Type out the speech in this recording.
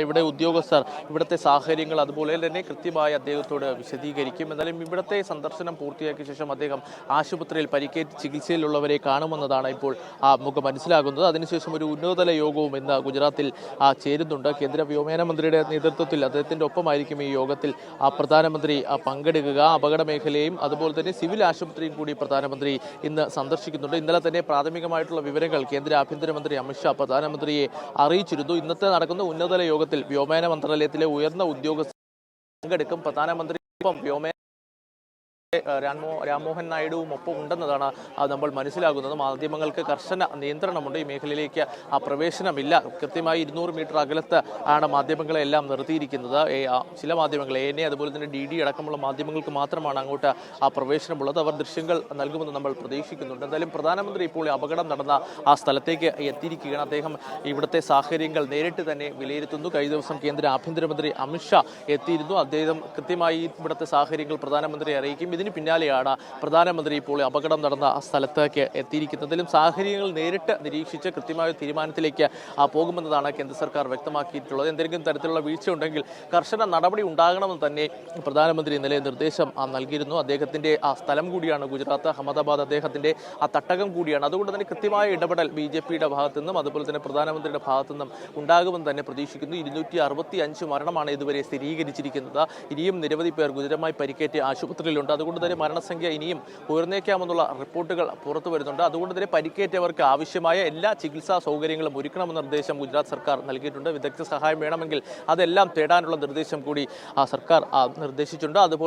ഇവിടെ ഉദ്യോഗസ്ഥർ ഇവിടുത്തെ സാഹചര്യങ്ങൾ അതുപോലെ തന്നെ കൃത്യമായി അദ്ദേഹത്തോട് വിശദീകരിക്കും. എന്നാലും ഇവിടുത്തെ സന്ദർശനം പൂർത്തിയാക്കിയ ശേഷം അദ്ദേഹം ആശുപത്രിയിൽ പരിക്കേറ്റ് ചികിത്സയിലുള്ളവരെ കാണുമെന്നതാണ് ഇപ്പോൾ നമുക്ക് മനസ്സിലാകുന്നത്. അതിനുശേഷം ഒരു ഉന്നതതല യോഗവും ഇന്ന് ഗുജറാത്തിൽ ചേരുന്നുണ്ട്. കേന്ദ്ര വ്യോമയാന മന്ത്രിയുടെ നേതൃത്വത്തിൽ അദ്ദേഹത്തിന്റെ ഒപ്പമായിരിക്കും ഈ യോഗത്തിൽ പ്രധാനമന്ത്രി പങ്കെടുക്കുക. അപകട മേഖലയും അതുപോലെ തന്നെ സിവിൽ ആശുപത്രിയും കൂടി പ്രധാനമന്ത്രി ഇന്ന് സന്ദർശിക്കുന്നുണ്ട്. ഇന്നലെ തന്നെ പ്രാഥമികമായിട്ടുള്ള വിവരങ്ങൾ കേന്ദ്ര ആഭ്യന്തരമന്ത്രി അമിത്ഷാ പ്രധാനമന്ത്രിയെ അറിയിച്ചിരുന്നു. ഇന്നത്തെ നടക്കുന്ന ഉന്നതതല യോഗത്തിൽ വ്യോമയാന മന്ത്രാലയത്തിലെ ഉയർന്ന ഉദ്യോഗസ്ഥർ പങ്കെടുക്കും. പ്രധാനമന്ത്രി ഒപ്പം വ്യോമയാന രാമോ രാംമോഹൻ നായിഡുവും ഒപ്പം ഉണ്ടെന്നതാണ് നമ്മൾ മനസ്സിലാകുന്നത്. മാധ്യമങ്ങൾക്ക് കർശന നിയന്ത്രണമുണ്ട്. ഈ മേഖലയിലേക്ക് ആ പ്രവേശനമില്ല. കൃത്യമായി ഇരുന്നൂറ് മീറ്റർ അകലത്ത് ആണ് മാധ്യമങ്ങളെ എല്ലാം നിർത്തിയിരിക്കുന്നത്. ചില മാധ്യമങ്ങൾ എ എൻ എ അതുപോലെ തന്നെ ഡി ഡി അടക്കമുള്ള മാധ്യമങ്ങൾക്ക് മാത്രമാണ് അങ്ങോട്ട് ആ പ്രവേശനമുള്ളത്. അവർ ദൃശ്യങ്ങൾ നൽകുമെന്ന് നമ്മൾ പ്രതീക്ഷിക്കുന്നുണ്ട്. എന്തായാലും പ്രധാനമന്ത്രി ഇപ്പോൾ അപകടം നടന്ന ആ സ്ഥലത്തേക്ക് എത്തിയിരിക്കുകയാണ്. അദ്ദേഹം ഇവിടുത്തെ സാഹചര്യങ്ങൾ നേരിട്ട് തന്നെ വിലയിരുത്തുന്നു. കഴിഞ്ഞ ദിവസം കേന്ദ്ര ആഭ്യന്തരമന്ത്രി അമിത്ഷാ എത്തിയിരുന്നു. അദ്ദേഹം കൃത്യമായി ഇവിടുത്തെ സാഹചര്യങ്ങൾ പ്രധാനമന്ത്രി അറിയിക്കും. ഇതിന് പിന്നാലെയാണ് പ്രധാനമന്ത്രി ഇപ്പോൾ അപകടം നടന്ന സ്ഥലത്തേക്ക് എത്തിയിരിക്കുന്നതിലും സാഹചര്യങ്ങൾ നേരിട്ട് നിരീക്ഷിച്ച് കൃത്യമായ തീരുമാനത്തിലേക്ക് പോകുമെന്നതാണ് കേന്ദ്ര സർക്കാർ വ്യക്തമാക്കിയിട്ടുള്ളത്. എന്തെങ്കിലും തരത്തിലുള്ള വീഴ്ച ഉണ്ടെങ്കിൽ കർശന നടപടി ഉണ്ടാകണമെന്ന് തന്നെ പ്രധാനമന്ത്രി ഇന്നലെ നിർദ്ദേശം നൽകിയിരുന്നു. അദ്ദേഹത്തിന്റെ ആ സ്ഥലം കൂടിയാണ് ഗുജറാത്ത് അഹമ്മദാബാദ് അദ്ദേഹത്തിന്റെ ആ തട്ടകം കൂടിയാണ്. അതുകൊണ്ട് തന്നെ കൃത്യമായ ഇടപെടൽ ബി ജെ പിയുടെ ഭാഗത്തു നിന്നും അതുപോലെ തന്നെ പ്രധാനമന്ത്രിയുടെ ഭാഗത്തു നിന്നും ഉണ്ടാകുമെന്ന് തന്നെ പ്രതീക്ഷിക്കുന്നു. ഇരുന്നൂറ്റി അറുപത്തി അഞ്ച് മരണമാണ് ഇതുവരെ സ്ഥിരീകരിച്ചിരിക്കുന്നത്. ഇനിയും നിരവധി പേർ ഗുരുതരമായി പരിക്കേറ്റ് ആശുപത്രിയിലുണ്ട്. അതുകൊണ്ട് തന്നെ മരണസംഖ്യ ഇനിയും ഉയർന്നേക്കാമെന്നുള്ള റിപ്പോർട്ടുകൾ പുറത്തു വരുന്നുണ്ട്. അതുകൊണ്ട് തന്നെ പരിക്കേറ്റവർക്ക് ആവശ്യമായ എല്ലാ ചികിത്സാ സൗകര്യങ്ങളും ഒരുക്കണമെന്ന നിർദ്ദേശം ഗുജറാത്ത് സർക്കാർ നൽകിയിട്ടുണ്ട്. വിദഗ്ധ സഹായം വേണമെങ്കിൽ അതെല്ലാം തേടാനുള്ള നിർദ്ദേശം കൂടി ആ സർക്കാർ നിർദ്ദേശിച്ചിട്ടുണ്ട്. അതുപോലെ